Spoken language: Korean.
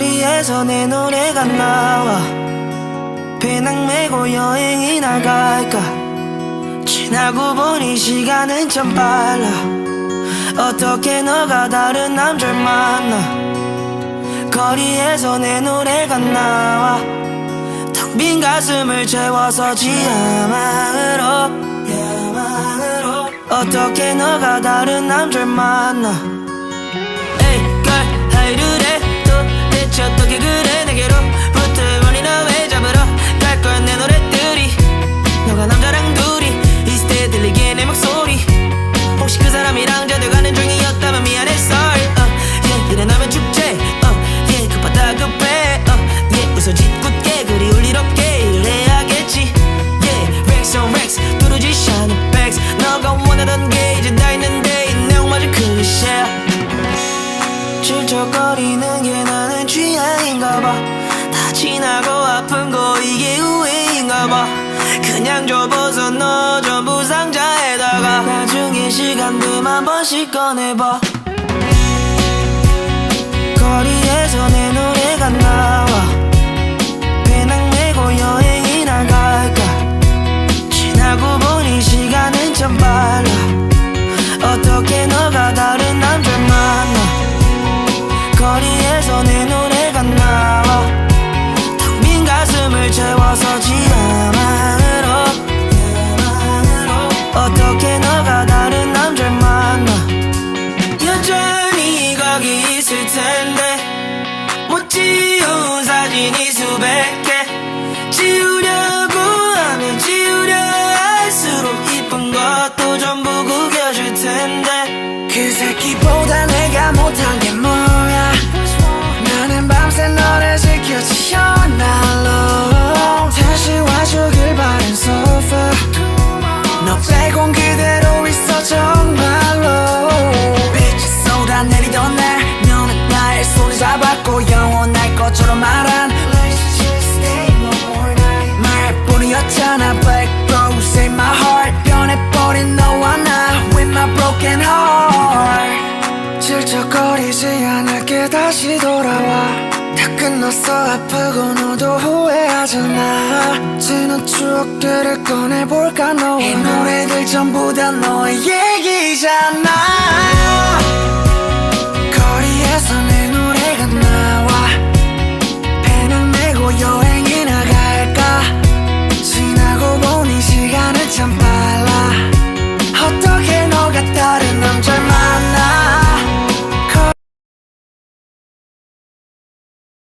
거리에서 내 노래가 나와. 배낭 메고 여행이 나갈까? 지나고 보니 시간은 참 빨라. 어떻게 너가 다른 남자를 만나? 거리에서 내 노래가 나와. 텅 빈 가슴을 채워서 지하망으로 야망으로. 어떻게 너가 다른 남자를 만나? 에이 이르래 도대체 어떻게 그래 내게로 취향인가 봐다 지나고 아픈 거 이게 우회인가 봐. 그냥 접어서 넣어 전부 상자에다가 나중에 시간 되면 한 번씩 꺼내봐. 거리에서 내 노래가 나와. 배낭 메고 여행이 나 갈까? 지나고 보니 시간은 참 빨라. 어떻게 너가 다른 남자를 만나? 거리에서 내 노래가 나와 텅빈 가슴을 채워서 지하망으로. 어떻게 너가 다른 남자를 만나? 여전히 거기 있을 텐데. 못 지운 사진이 수백 개 것처럼 말한 Let's just stay one more night. 말뿐이었잖아 Black rose in my heart. 변해버린 너와 나 With my broken heart. 질척거리지 않을게 다시 돌아와. 다 끝났어 아프고 너도 후회하잖아 지난 추억들을 꺼내볼까 너와 이 노래들 전부 다 너의 얘기잖아 change my mind